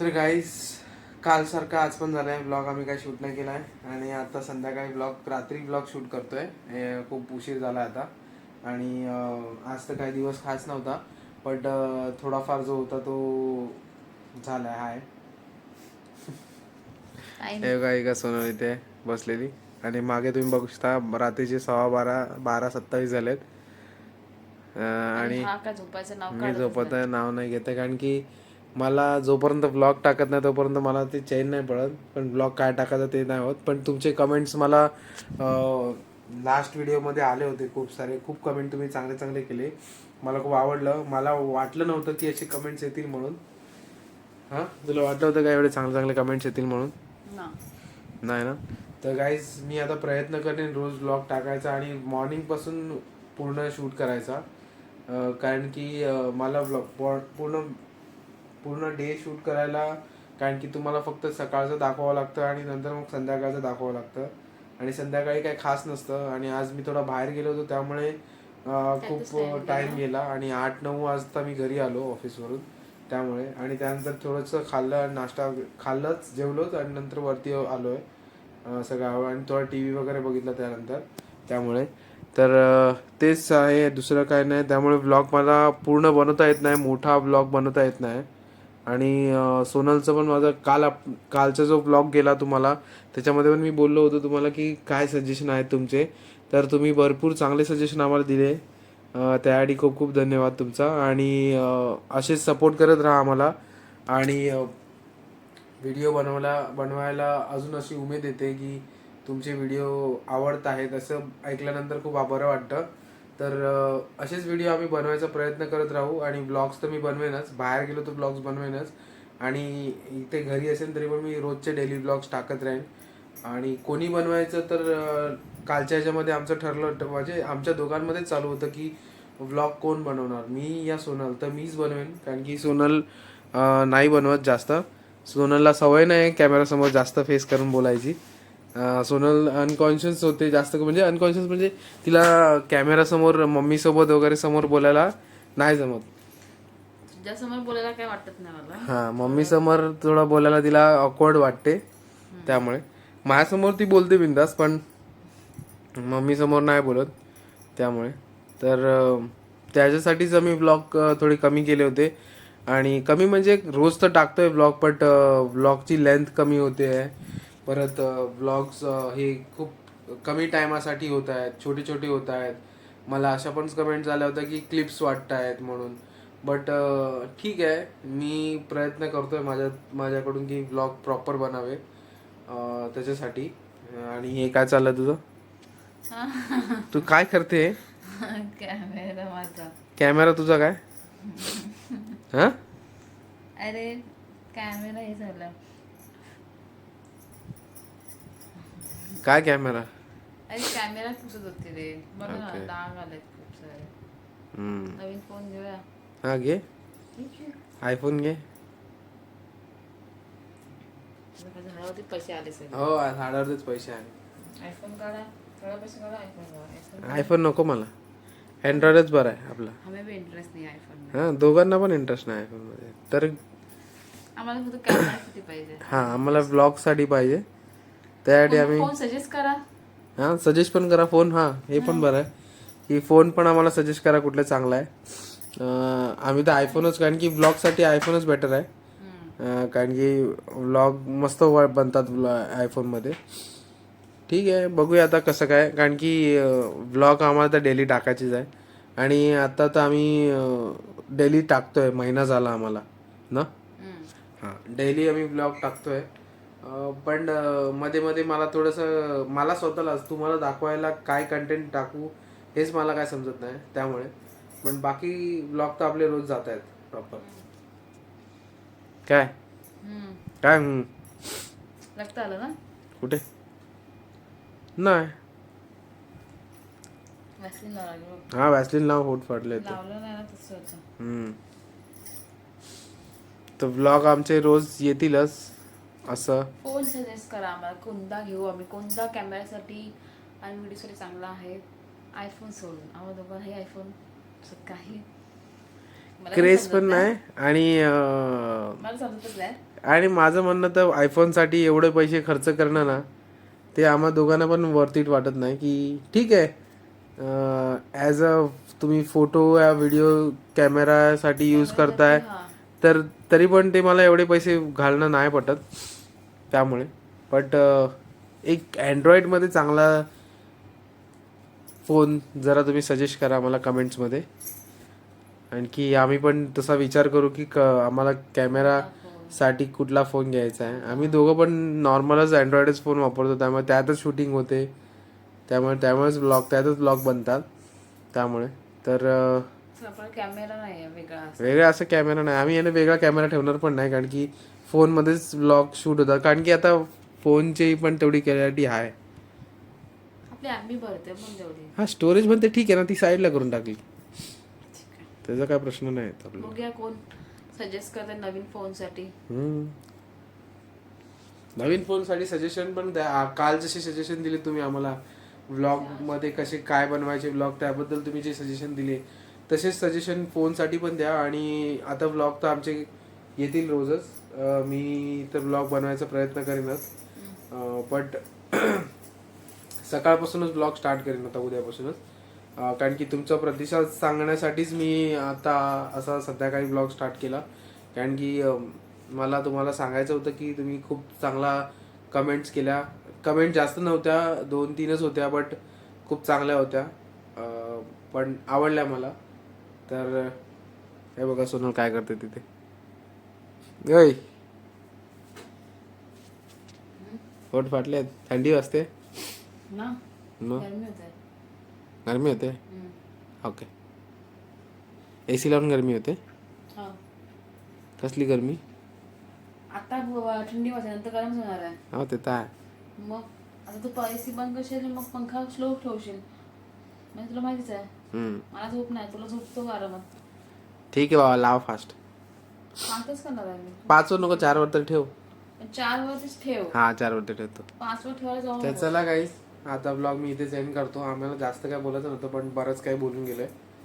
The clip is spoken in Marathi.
तर गाईज कालसारखा आज पण झालाय. ब्लॉग आम्ही काही शूट नाही केलाय. आणि आता संध्याकाळी ब्लॉग रात्री ब्लॉग शूट करतोय. हे खूप उशीर झाला आता. आणि आज तर काही दिवस खास नव्हता. बट थोडाफार जो होता तो झालाय हाय. काही हे काय का सोनल इथे बसलेली. आणि मागे तुम्ही बघू शकता रात्रीचे सव्वा बारा बारा सत्तावीस झालेत. आणि काय झोपायचं नाव मी आहे नाव नाही घेत. आहे कारण की मला जोपर्यंत ब्लॉग टाकत नाही तोपर्यंत मला ते चैन नाही पडत. पण ब्लॉग काय टाकायचं ते नाही होत. पण तुमचे कमेंट्स मला लास्ट व्हिडिओमध्ये आले होते खूप सारे. खूप कमेंट तुम्ही चांगले चांगले केले. मला खूप आवडलं. मला वाटलं नव्हतं की असे कमेंट्स येतील म्हणून. हां? तुला वाटलं होतं का एवढे चांगले चांगले कमेंट्स येतील म्हणून? नाही ना? तर गाईज मी आता प्रयत्न करेन रोज ब्लॉग टाकायचा आणि मॉर्निंगपासून पूर्ण शूट करायचा. कारण की मला ब्लॉग पूर्ण पूर्ण डे शूट करायला कारण की तुम्हाला फक्त सकाळचं दाखवावं लागतं आणि नंतर मग संध्याकाळचं दाखवावं लागतं. आणि संध्याकाळी काही खास नसतं आणि आज मी थोडा बाहेर गेलो होतो त्यामुळे खूप टाइम गेला. आणि आठ नऊ वाजता मी घरी आलो ऑफिसवरून त्यामुळे. आणि त्यानंतर थोडंसं खाल्लं नाश्ता खाल्लंच जेवलोच आणि नंतर वरती आलोय अं, सगळं आणि थोडा टी व्ही वगैरे बघितला त्यानंतर त्यामुळे. तर तेच आहे दुसरं काय नाही. त्यामुळे ब्लॉग मला पूर्ण बनवता येत नाही मोठा ब्लॉग बनवता येत नाही. आणि सोनलचं पण माझा काल आप- कालचा जो ब्लॉग गेला तुम्हाला त्याच्यामध्ये पण मी बोललो होतो तुम्हाला की काय सजेशन आहेत तुमचे. तर तुम्ही भरपूर चांगले सजेशन आम्हाला दिले. त्यासाठी खूप खूप धन्यवाद तुमचा. आणि असेच सपोर्ट करत राहा आम्हाला. आणि व्हिडिओ बनवला बनवायला अजून अशी उमेद येते की तुमचे व्हिडिओ आवडत आहेत असं ऐकल्यानंतर खूप बरं वाटतं. तर असेच व्हिडिओ आम्ही बनवायचा प्रयत्न करत राहू आणि ब्लॉग्स तर मी बनवेनच. बाहेर गेलो तर ब्लॉग्स बनवेनच. आणि इथे घरी असेल तरी पण मी रोजचे डेली ब्लॉग्स टाकत राहीन. आणि कोणी बनवायचं तर कालच्या ह्याच्यामध्ये आमचं ठरलं होतं. म्हणजे आमच्या दोघांमध्येच चालू होतं की व्लॉग कोण बनवणार? मी या सोनल. तर मीच बनवेन. कारण की सोनल नाही बनवत जास्त. सोनलला सवय नाही कॅमेरासमोर जास्त फेस करून बोलायची. सोनल अनकॉन्शियस होते जास्त म्हणजे अनकॉन्शियस म्हणजे तिला कॅमेरासमोर मम्मीसोबत वगैरे समोर बोलायला नाही जमत. तुझ्यासमोर बोलायला काय वाटत नाही मला. हां मम्मी समोर थोडं बोलायला तिला ऑकवर्ड वाटते त्यामुळे. माझ्यासमोर ती बोलते बिंदास पण मम्मी समोर नाही बोलत त्यामुळे. तर त्याच्यासाठीच आम्ही ब्लॉग थोडे कमी केले होते. आणि कमी म्हणजे रोज तर टाकतोय ब्लॉग बट ब्लॉगची लेंथ कमी होते. आहे परत ब्लॉग्स हे खूप कमी टायमासाठी होत आहेत छोटे छोटे होत आहेत. मला अशा पण कमेंट झाल्या होत्या की क्लिप्स वाटत आहेत म्हणून. बट ठीक आहे. मी प्रयत्न करतोय माझ्या माझ्याकडून की ब्लॉग प्रॉपर बनावे त्याच्यासाठी. आणि हे काय चाललं तुझं? तू काय करते? कॅमेरा माझा. कॅमेरा तुझा काय? हा? अरे कॅमेरा हे झालं. काय कॅमेरा? अरे कॅमेरा होते रे. बघ ना Okay. डाग आलेत खूप सारे. हम्म. नवीन फोन घेऊया. हा घे. आयफोन घे. झाडावरती पैसे आले सगळे. हो झाडावरच पैसे आहे आयफोन काढा. थोडा पैसे काढा आयफोन काढा. आयफोन आयफोन नको मला. अँड्रॉइडच बरं आहे आपला. हमें भी इंटरेस्ट नाही आयफोन हा दोघांना पण इंटरेस्ट नाही आयफोनमध्ये. तर आम्हाला फक्त कॅमेरा किती पाहिजे. हा आम्हाला ब्लॉगसाठी पाहिजे. त्यासाठी आम्ही फोन सजेस्ट करा. हा सजेस्ट पण करा फोन हा हे पण बरं आहे. की फोन पण आम्हाला सजेस्ट करा कुठला चांगला आहे. आम्ही तर आयफोनच कारण की ब्लॉगसाठी आयफोनच बेटर आहे. कारण की व्लॉग मस्त बनतात आयफोनमध्ये ठीक आहे बघूया आता कसं काय कारण की व्लॉग आम्हाला तर डेली टाकायचीच आहे. आणि आता तर आम्ही डेली टाकतोय महिना झाला आम्हाला ना. हां डेली आम्ही ब्लॉग टाकतोय. पण मध्ये मध्ये मला थोडंसं मला स्वतःलाच तुम्हाला दाखवायला काय कंटेंट टाकू हेच मला काय समजत नाही त्यामुळे. पण बाकी ब्लॉग तर आपले रोज जात आहेत प्रॉपर काय. काय? आलं ना? कुठे? नाही. हा वॅसलीन लाव होट होतं हम्म. तर ब्लॉग आमचे रोज येतीलच. असं? फोन सजेस्ट करा आम्हाला. कोणता घेऊ आम्ही? कोणता कॅमेऱ्यासाठी आणि व्हिडिओसाठी चांगला आहे? आयफोन सोडून. आम्हाला दोघांनाही आयफोन काही मला क्रेज समजत पण नाही. आणि अं, मला समजतच नाही. आणि माझं म्हणणं तर आयफोनसाठी एवढे पैसे खर्च करणं ना ते आम्हा दोघांना पण वर्थिट वाटत नाही की ठीक आहे. ॲज अ तुम्ही फोटो या व्हिडिओ कॅमेरासाठी यूज करताय हा. तर तरी पण ते मला एवढे पैसे घालणं नाही पटत. त्यामुळे. बट एक अँड्रॉइडमध्ये चांगला फोन जरा तुम्ही सजेस्ट करा मला कमेंट्समध्ये आणखी आम्ही पण तसा विचार करू की क आम्हाला कॅमेरासाठी कुठला फोन घ्यायचा आहे. आम्ही दोघं पण नॉर्मलच अँड्रॉइडच फोन वापरतो. त्यामुळे त्यातच शूटिंग होते. त्यामुळे त्यामुळेच ब्लॉग त्यातच ब्लॉग बनतात. त्यामुळे. तर कॅमेरा नाही. वेगळा असं कॅमेरा नाही. आम्ही याने वेगळा कॅमेरा ठेवणार पण नाही. कारण की फोनमध्येच ब्लॉग शूट होतात. कारण की आता फोनची पण तेवढी क्लॅरिटी आहे. हा स्टोरेज पण ते ठीक आहे ना ती साईडला करून टाकली. त्याचा काय प्रश्न नाही येत आपल्याला. बघूया कोण सजेस्ट करते नवीन फोनसाठी. नवीन फोनसाठी सजेशन पण द्या. काल जसे सजेशन दिले तुम्ही आम्हाला व्लॉगमध्ये कसे काय बनवायचे व्लॉग त्याबद्दल तुम्ही जे सजेशन दिले तसेच सजेशन फोनसाठी पण द्या. आणि आता व्लॉग तर आमचे येतील रोजच. मी तर ब्लॉग बनवायचा प्रयत्न करेनच बट सकाळपासूनच ब्लॉग स्टार्ट करेन आता उद्यापासूनच. कारण की तुमचा प्रतिसाद सांगण्यासाठीच मी आता असा संध्याकाळी ब्लॉग स्टार्ट केला. कारण की मला तुम्हाला सांगायचं होतं की तुम्ही खूप चांगला कमेंट्स केल्या. कमेंट जास्त नव्हत्या दोन तीनच होत्या बट खूप चांगल्या होत्या. पण आवडल्या मला. तर हे बघा सोनल काय करते तिथे. ओय. पोट फाटले थंडी वाजते. ना. मग गरमी होते गरमी होते? हम्म. ओके. ए सी लावून गरमी होते? हा. कसली गरमी? आता थंडी वाजते नंतर गरम होणार आहे. हो ते तर आहे. मग आता तू एसी बंद करशील मग पंखा स्लो ठेवशील. म्हणजे तुला माहितीच आहे. मला झोप नाही तुला झोपतो आरामात. ठीक आहे बाबा लाव फास्ट पाचच करणार आहे मी. पाच वर नको चार वर तर ठेव. चार वरतीच ठेव. हा चार वर तर ठेवतो. पाच वर ठेवायला जाऊ तर नको. चला काही आता ब्लॉग मी इथेच एंड करतो. आम्हाला जास्त काय बोलायचं नव्हतं पण बरंच काही बोलून गेलोय.